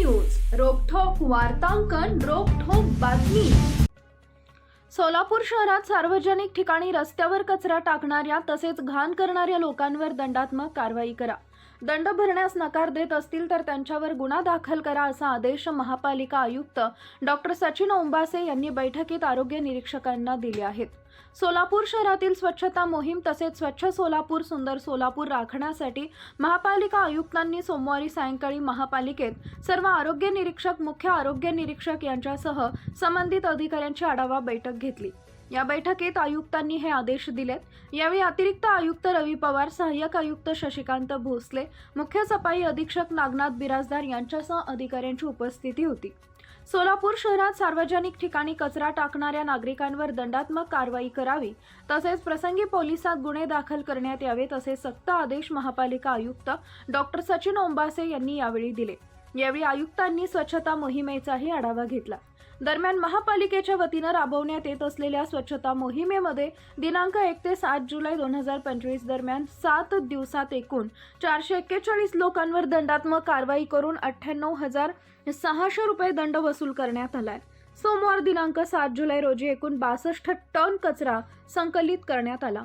News रोखोक वार्तांकन रोखोक बातमी. सोलापूर शहरात सार्वजनिक ठिकाणी रस्त्यावर कचरा टाकणाऱ्या तसेच घाण करणाऱ्या लोकांवर दंडात्मक कारवाई करा. दंड भरण्यास नकार देत असतील तर त्यांच्यावर गुन्हा दाखल करा असा आदेश महापालिका आयुक्त डॉक्टर सचिन ओंबासे यांनी बैठकीत आरोग्य निरीक्षकांना दिले आहेत. सोलापूर शहरातील स्वच्छता मोहीम तसेच स्वच्छ सोलापूर सुंदर सोलापूर राखण्यासाठी महापालिका आयुक्तांनी सोमवारी सायंकाळी महापालिकेत सर्व आरोग्य निरीक्षक मुख्य आरोग्य निरीक्षक यांच्यासह संबंधित अधिकाऱ्यांची आढावा बैठक घेतली. या बैठकीत आयुक्तांनी हे आदेश दिलेत. यावेळी अतिरिक्त आयुक्त रवी पवार सहाय्यक आयुक्त शशिकांत भोसले मुख्य सफाई अधीक्षक नागनाथ बिराजदार यांच्यासह अधिकाऱ्यांची उपस्थिती होती. सोलापूर शहरात सार्वजनिक ठिकाणी कचरा टाकणाऱ्या नागरिकांवर दंडात्मक कारवाई करावी तसेच प्रसंगी पोलिसात गुन्हे दाखल करण्यात यावे असे सक्त आदेश महापालिका आयुक्त डॉक्टर सचिन ओंबासे यांनी यावेळी दिले. यावेळी आयुक्तांनी स्वच्छता मोहिमेचाही आढावा घेतला. दरम्यान महापालिकेच्या वतीनं राबवण्यात येत असलेल्या स्वच्छता मोहिमेमध्ये दिनांक एक ते सात जुलै दोन हजार पंचवीस दरम्यान सात दिवसात एकूण चारशे एक्केचाळीस लोकांवर दंडात्मक कारवाई करून अठ्ठ्याण्णव हजार सहाशे रुपये दंड वसूल करण्यात आलाय. सोमवार दिनांक सात जुलै रोजी एकूण बासष्ट टन कचरा संकलित करण्यात आला.